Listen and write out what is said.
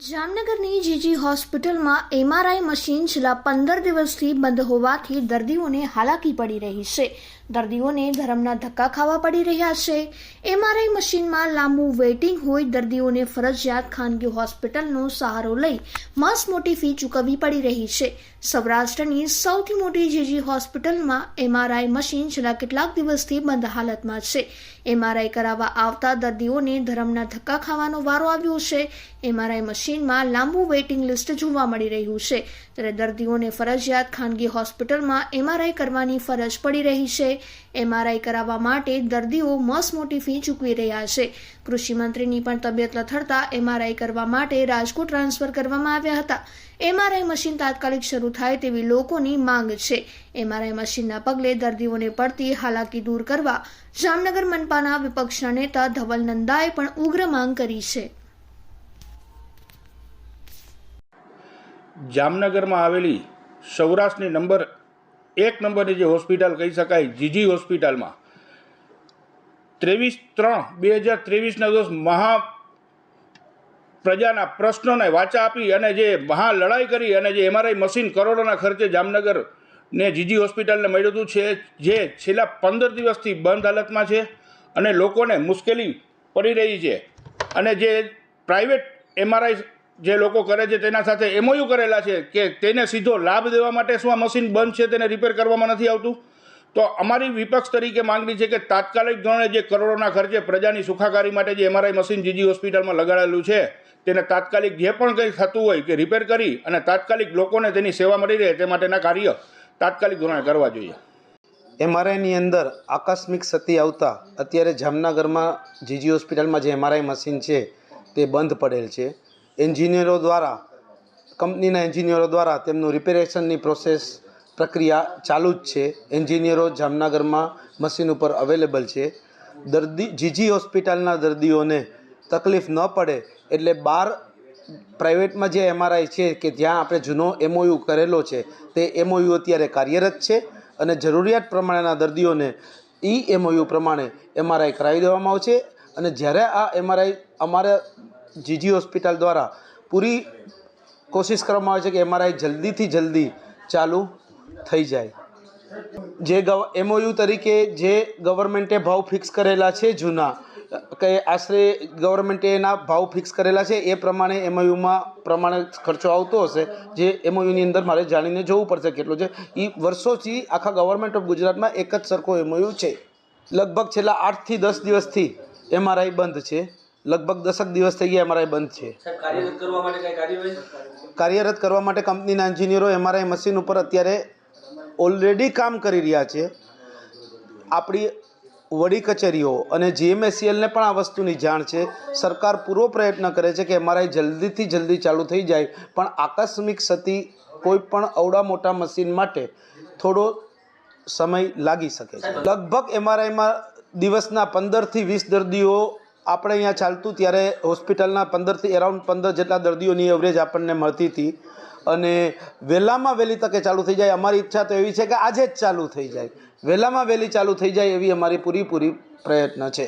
જામનગરની જીજી હોસ્પિટલમાં MRI machine છેલ્લા પંદર દિવસથી બંધ હોવાથી દર્દીઓને હાલાકી પડી રહી છે. દર્દીઓને ધરમના ધક્કા ખાવા પડી રહ્યા છે. એમઆરઆઈ મશીનમાં લાંબુ વેઇટિંગ હોય દર્દીઓને ફરજિયાત ખાનગી હોસ્પિટલનો સહારો લઈ મસ્ત મોટી ફી ચૂકવવી પડી રહી છે. સૌરાષ્ટ્રની સૌથી મોટી જીજી હોસ્પિટલમાં એમઆરઆઈ મશીન છેલ્લા કેટલાક દિવસથી બંધ હાલતમાં છે. એમઆરઆઈ કરાવવા આવતા દર્દીઓને ધરમના ધક્કા ખાવાનો વારો આવ્યો છે. એમઆરઆઈ મશીનમાં લાંબુ વેઇટિંગ લિસ્ટ જોવા મળી રહ્યું છે. ત્યારે દર્દીઓને ફરજિયાત ખાનગી હોસ્પિટલમાં એમઆરઆઈ કરવાની ફરજ પડી રહી છે. એમઆરઆઈ કરાવવા માટે દર્દીઓ મસ મોટી ફી ચૂકવી રહ્યા છે. કૃષિમંત્રીની પણ તબિયત લથડતા એમઆરઆઈ કરવા માટે રાજકોટ ટ્રાન્સફર કરવામાં આવ્યા હતા. એમઆરઆઈ મશીન તાત્કાલિક શરૂ થાય તેવી લોકોની માંગ છે. એમઆરઆઈ મશીનના પગલે દર્દીઓને પડતી હાલાકી દૂર કરવા જામનગર મનપાના વિપક્ષના નેતા ધવલ નંદાએ પણ ઉગ્ર માંગ કરી છે. જામનગરમાં આવેલી સૌરાષ્ટ્રની નંબર એક નંબરની જે હોસ્પિટલ કહી શકાય, જીજી હોસ્પિટલમાં ત્રેવીસ ત્રણ, બે હજાર ત્રેવીસના દોષ મહા પ્રજાના પ્રશ્નોને વાચા આપી અને જે મહા લડાઈ કરી અને જે એમઆરઆઈ મશીન કરોડોના ખર્ચે જામનગર ને જીજી હોસ્પિટલને મળ્યું હતું છે, જે છેલ્લા પંદર દિવસથી બંધ હાલતમાં છે અને લોકોને મુશ્કેલી પડી રહી છે. અને જે પ્રાઇવેટ એમઆરઆઈ જે લોકો કરે છે તેના સાથે એમઓયુ કરેલા છે કે તેને સીધો લાભ દેવા માટે શું આ મશીન બંધ છે તેને રિપેર કરવામાં નથી આવતું? તો અમારી વિપક્ષ તરીકે માંગણી છે કે તાત્કાલિક ધોરણે જે કરોડોના ખર્ચે પ્રજાની સુખાકારી માટે જે એમઆરઆઈ મશીન જીજી હોસ્પિટલમાં લગાડેલું છે, તેને તાત્કાલિક જે પણ કંઈ થતું હોય કે રિપેર કરી અને તાત્કાલિક લોકોને તેની સેવા મળી રહે તે માટેના કાર્ય તાત્કાલિક ધોરણે કરવા જોઈએ. એમઆરઆઈની અંદર આકસ્મિક સતી આવતા અત્યારે જામનગરમાં જીજી હોસ્પિટલમાં જે એમઆરઆઈ મશીન છે તે બંધ પડેલ છે. એન્જિનિયરો દ્વારા, કંપનીના એન્જિનિયરો દ્વારા તેમનું રિપેરેશનની પ્રોસેસ પ્રક્રિયા ચાલુ જ છે. એન્જિનિયરો જામનગરમાં મશીન ઉપર અવેલેબલ છે. દર્દી, જીજી હોસ્પિટલના દર્દીઓને તકલીફ ન પડે એટલે બાર પ્રાઇવેટમાં જે એમઆરઆઈ છે કે જ્યાં આપણે જૂનો એમઓયુ કરેલો છે, તે એમઓયુ અત્યારે કાર્યરત છે અને જરૂરિયાત પ્રમાણેના દર્દીઓને ઈ એમઓયુ પ્રમાણે એમઆરઆઈ કરાવી દેવામાં આવશે. અને જ્યારે આ એમઆરઆઈ અમારા જીજી હોસ્પિટલ દ્વારા પૂરી કોશિશ કરવામાં આવે છે કે એમઆરઆઈ જલ્દીથી જલ્દી ચાલુ થઈ જાય. જે ગવ એમઓયુ તરીકે જે ગવર્મેન્ટે ભાવ ફિક્સ કરેલા છે જૂના, કે આશરે ગવર્મેન્ટે એના ભાવ ફિક્સ કરેલા છે, એ પ્રમાણે એમઓયુમાં પ્રમાણે ખર્ચો આવતો હશે. જે એમઓયુની અંદર મારે જાણીને જોવું પડશે કેટલો છે. એ વર્ષોથી આખા ગવર્મેન્ટ ઓફ ગુજરાતમાં એક જ સરખો એમઓયુ છે. લગભગ છેલ્લા આઠથી દસ દિવસથી એમઆરઆઈ બંધ છે. લગભગ દસક દિવસ થઈ ગયા એમઆરઆઈ બંધ છે. કાર્યરત કરવા માટે કંપનીના એન્જિનિયરો એમઆરઆઈ મશીન ઉપર અત્યારે ઓલરેડી કામ કરી રહ્યા છે. આપણી વડી કચેરીઓ અને જીએમએસસીએલને પણ આ વસ્તુની જાણ છે. સરકાર પૂરો પ્રયત્ન કરે છે કે એમઆરઆઈ જલ્દીથી જલ્દી ચાલુ થઈ જાય પણ આકસ્મિક ક્ષતિ કોઈ પણ અવડા મોટા મશીન માટે થોડો સમય લાગી શકે છે. લગભગ એમઆરઆઈમાં દિવસના પંદરથી વીસ દર્દીઓ આપણે અહીંયા ચાલતું ત્યારે હોસ્પિટલના પંદરથી એરાઉન્ડ પંદર જેટલા દર્દીઓની એવરેજ આપણને મળતી હતી. અને વહેલામાં વહેલી તકે ચાલુ થઈ જાય. અમારી ઈચ્છા તો એવી છે કે આજે જ ચાલુ થઈ જાય. વહેલામાં વહેલી ચાલુ થઈ જાય એવી અમારી પૂરી પૂરી પ્રયત્ન છે.